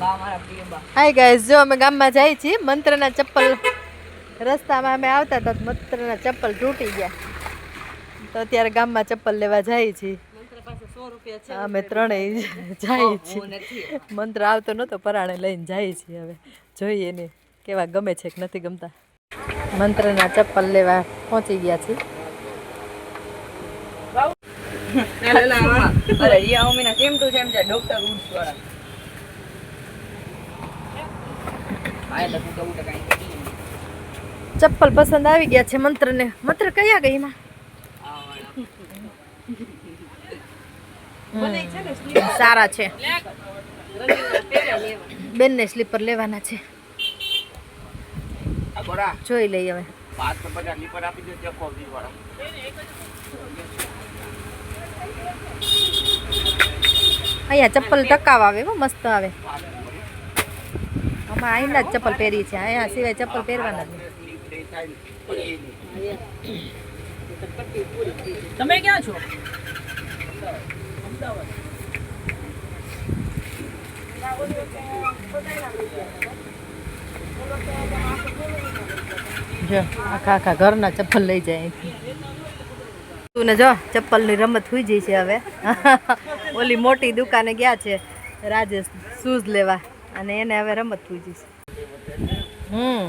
Hi guys જો અમે ગામમાં જાય છીએ મંત્રના ચપ્પલ રસ્તામાં અમે આવતા તો મંત્રના ચપ્પલ તૂટી ગયા. તો અત્યારે ગામમાં ચપ્પલ લેવા જાય છીએ. મંત્ર પાસે સો રૂપિયા છે. અમે ત્રણેય જઈએ છીએ. મંત્ર આવતો નહોતો પરાણે લઈને જાય છીએ હવે. જોઈએ ને કેવા ગમે છે કે નથી ગમતા. મંત્રના ચપ્પલ લેવા પહોંચી ગયા છીએ. કેમ ટુ છે ડોક્ટર ઉડ્સ વાળા આ એટલે તું કહું તો કાંઈ ચપ્પલ પસંદ આવી ગયા છે મંત્રને. મંત્ર કયા ગઈ માં સારા છે. બેનને સ્લીપર લેવાના છે. જોઈ લઈ હવે. અહીંયા ચપ્પલ ટકાવ આવે મસ્ત આવે. આમાં અહીંના જ ચપ્પલ પહેરી છે. અહીંયા સિવાય ચપ્પલ પહેરવાના જ નહીં. તમે ક્યાં છો? જો આખા આખા ઘરના ચપ્પલ લઈ જાય તું ને જો ચપ્પલની રમત થઈ જઈ છે હવે. ઓલી મોટી દુકાને ગયા છે રાજેશ શૂઝ લેવા. અને એને હવે રમત થઈ જઈ હમ.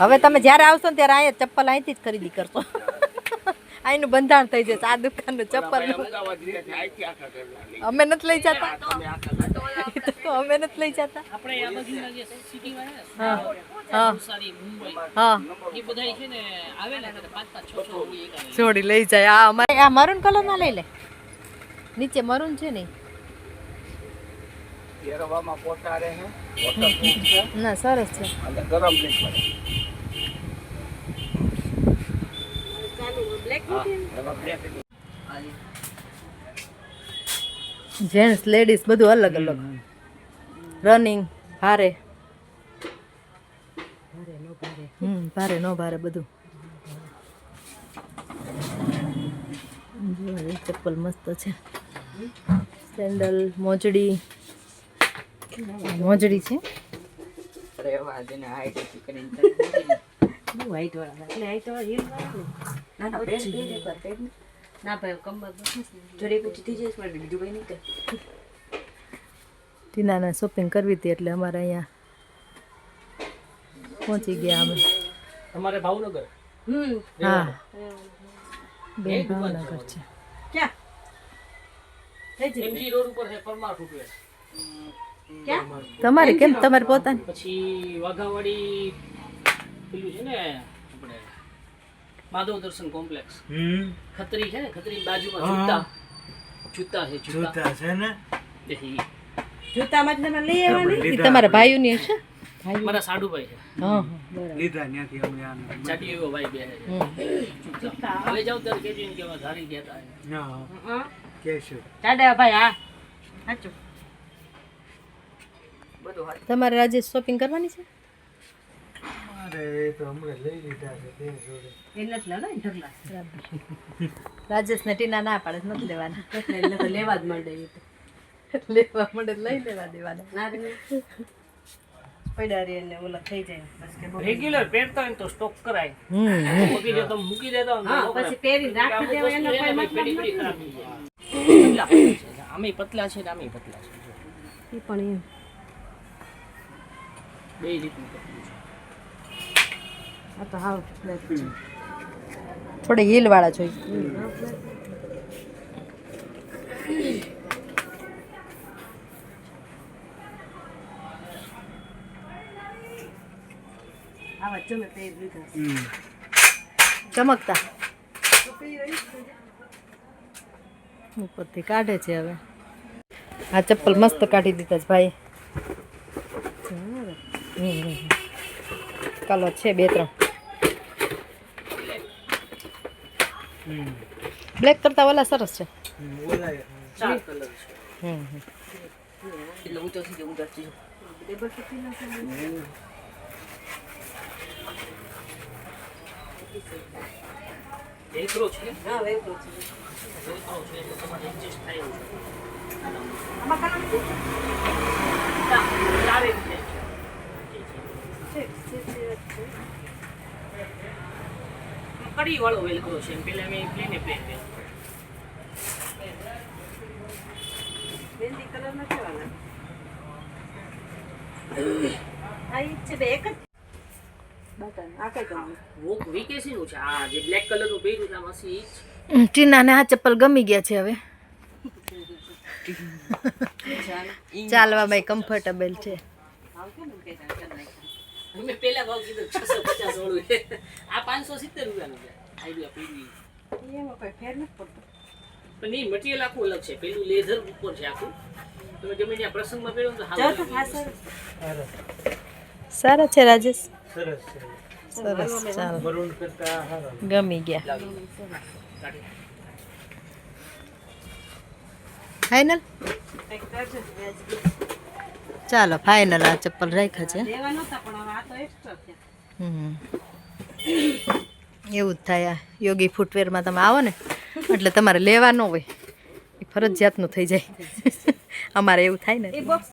હવે તમે જ્યારે આવશો ને ત્યારે અહીંયા ચપ્પલ અહીંથી જ ખરીદી કરશો. અહીંનું બંધાણ થઈ જશે આ દુકાનનું ચપ્પલ. અમે નથી લઈ જતા. તો અમે નથી લઈ જતા. હા હા. હા. જોડી લઈ જાય. આ અમારે આ મરૂન કલર ના લઈ લે. નીચે મરૂન છે ને ના સરસ છે. જેન્ટ્સ લેડીઝ બધું અલગ અલગ. રનિંગ ભારે. હમ ભારે નો ભારે બધું. ચપ્પલ મસ્ત છે. સેન્ડલ મોજડી. મોજડી છે. ટીનાને શોપિંગ કરવી હતી એટલે અમારે અહીંયા પહોંચી ગયા અમે. તમારે ભાવનગર. હા. બેન ભાવનગર છે ક્યાં? એમજી રોડ ઉપર છે પરમાર તમારે કેમ તમારે પોતાને? પછી વાઘાવાડી પેલું છે ને આપણે માધવ દર્શન કોમ્પ્લેક્સ. ખત્રી છે ને ખત્રી બાજુમાં જૂતા. જૂતા છે જૂતા. છે ને? જૂતામાં જ તમે લઈ આવવાની? તમારા ભાઈઓની હશે? મારા સાડુભાઈ છે. હા હા. બરાબર લીધા ત્યાંથી અમે આને જાડી એવો ભાઈ બે છે. હવે જાવ ત્યારે કહેજો ને કે ધારી ગયા હતા. હા કેશું. દાદા ભાઈ હા. સાચું તમારે રાજેશ શોપિંગ કરવાની છે? અરે એ તો હમણાં લઈ લીધા છે બે જોડે. એ નથી લેવાના ને ઢગલા. રાજેશ ને ટીના ના પાડે નથી લેવાના. લેવા જ માંડે લેવા મળે તો લઈ લેવા દેવાના. પડ્યા રે ને ઓલા થઈ જાય. બસ કે રેગ્યુલર પહેરતા હોય ને તો સ્ટોક કરાય. મૂકી દેતો મૂકી દેતા પછી પહેરી રાખી દેવા એનો કોઈ મતલબ નથી. અમે પતલા છે ને અમે પતલા છે. એ પણ એમ. બે રીતનું પતલું છે. આ તો હાવ ફ્લેટ છે. થોડે હીલ વાળા જોઈએ આવા જ તમે પહેરી લીધા ચમકતા. ઉપરથી કાઢે છે હવે. આ ચપ્પલ મસ્ત કાઢી દીધા છે ભાઈ. કલર છે બે ત્રણ. બ્લેક કરતા ઓલા સરસ છે. ઓલા ચાર કલર છે હમ હમ. એટલે ઊંચો થઈ જાય ઊંચો થઈ જાય વેલ્ક્રો છે હા વેપરો છે વેલ્ક્રો છે એટલે તમારે એડજસ્ટ થાય એવું છે આમાં કામ નથી કડી વાળો વેલક્રો છે પેલા મેં પ્લેને પ્લેન મહેંદી કલર ના કેવાના આ છે બે એક જ. બટન આ કઈ ગમે? વોક વીકેસી નું છે આ જે બ્લેક કલરનું પહેર્યું છે આમાં સી આ ચપ્પલ ગમી ગયા છે હવે. ચાલવામાં કમ્ફર્ટેબલ છે. મેં પેલા ભાવ કીધો છસો પચાસ વાળું છે. આ પાંચસો સિત્તેર રૂપિયાનું છે. આઈડિયા પહેરી એમાં કોઈ ફેર નથી પડતો. પણ એ મટીરિયલ આખું અલગ છે. પેલું લેધર ઉપર છે આખું. તમે ગમે ત્યાં પ્રસંગમાં પહેરો તો સર છે રાજેશ. સરસ છે સરસ ચાલો. ગમી ગયા. ફાઈનલ. ચાલો ફાઇનલ આ ચપ્પલ રાખ્યા છે. એવું જ થાય આ યોગી ફૂટવેરમાં તમે આવો ને એટલે તમારે લેવા ન હોય. એ ફરજિયાતનું થઈ જાય. અમારે એવું થાય ને.